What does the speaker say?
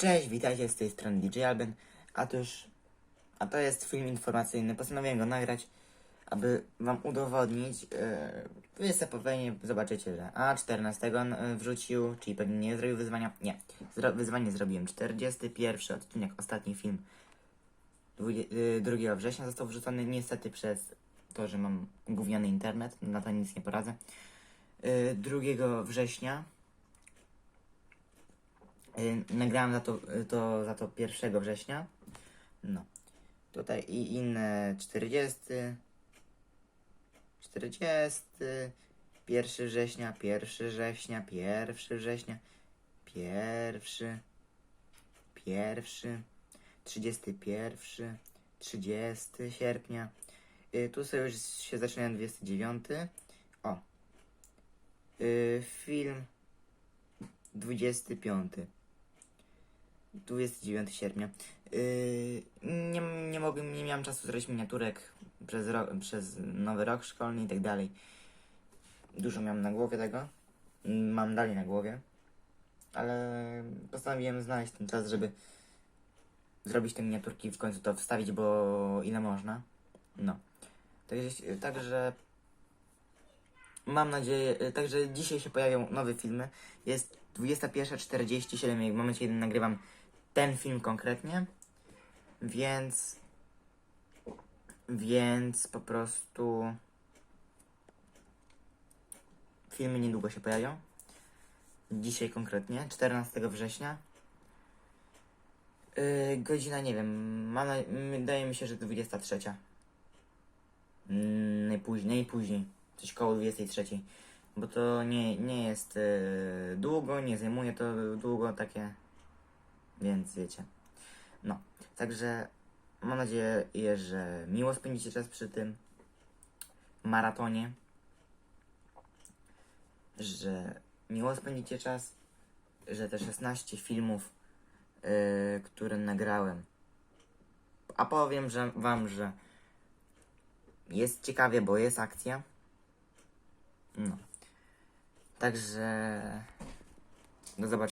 Cześć, witajcie z tej strony DJ Alben. A to już, a to jest film informacyjny. Postanowiłem go nagrać, aby wam udowodnić. Yy, wy pewnie zobaczycie, że a 14 on yy, wrzucił, czyli pewnie nie zrobił wyzwania. Nie, Zro, wyzwanie zrobiłem. 41 odcinek, ostatni film. 20, yy, 2 września został wrzucony niestety przez to, że mam gówniany internet. Na to nic nie poradzę. Yy, 2 września Nagrałem za to, y, to za to 1 września. No. Tutaj i inne 40. 40. 1 września, 1 września, 1 września, 1. 1. 31. 30 sierpnia. Y, Tu sobie już się zaczynają 29. O. Y, Film 25. 29 sierpnia. Yy, nie, nie mogłem, nie miałem czasu zrobić miniaturek przez, przez nowy rok szkolny i tak dalej. Dużo miałem na głowie tego. Mam dalej na głowie. Ale postanowiłem znaleźć ten czas, żeby zrobić te miniaturki w końcu to wstawić, bo ile można. No. Także, także mam nadzieję, także dzisiaj się pojawią nowe filmy. Jest 21.47 i w momencie, kiedy nagrywam ten film konkretnie, więc więc po prostu filmy niedługo się pojawią. Dzisiaj konkretnie, 14 września. Yy, godzina, nie wiem, mam na, wydaje mi się, że 23. Mm, najpóźniej, najpóźniej, coś koło 23. Bo to nie, nie jest yy, długo, nie zajmuje to długo takie więc wiecie. No, także mam nadzieję, że miło spędzicie czas przy tym maratonie. Że miło spędzicie czas, że te 16 filmów, yy, które nagrałem. A powiem że wam, że jest ciekawie, bo jest akcja. No. Także do zobaczenia.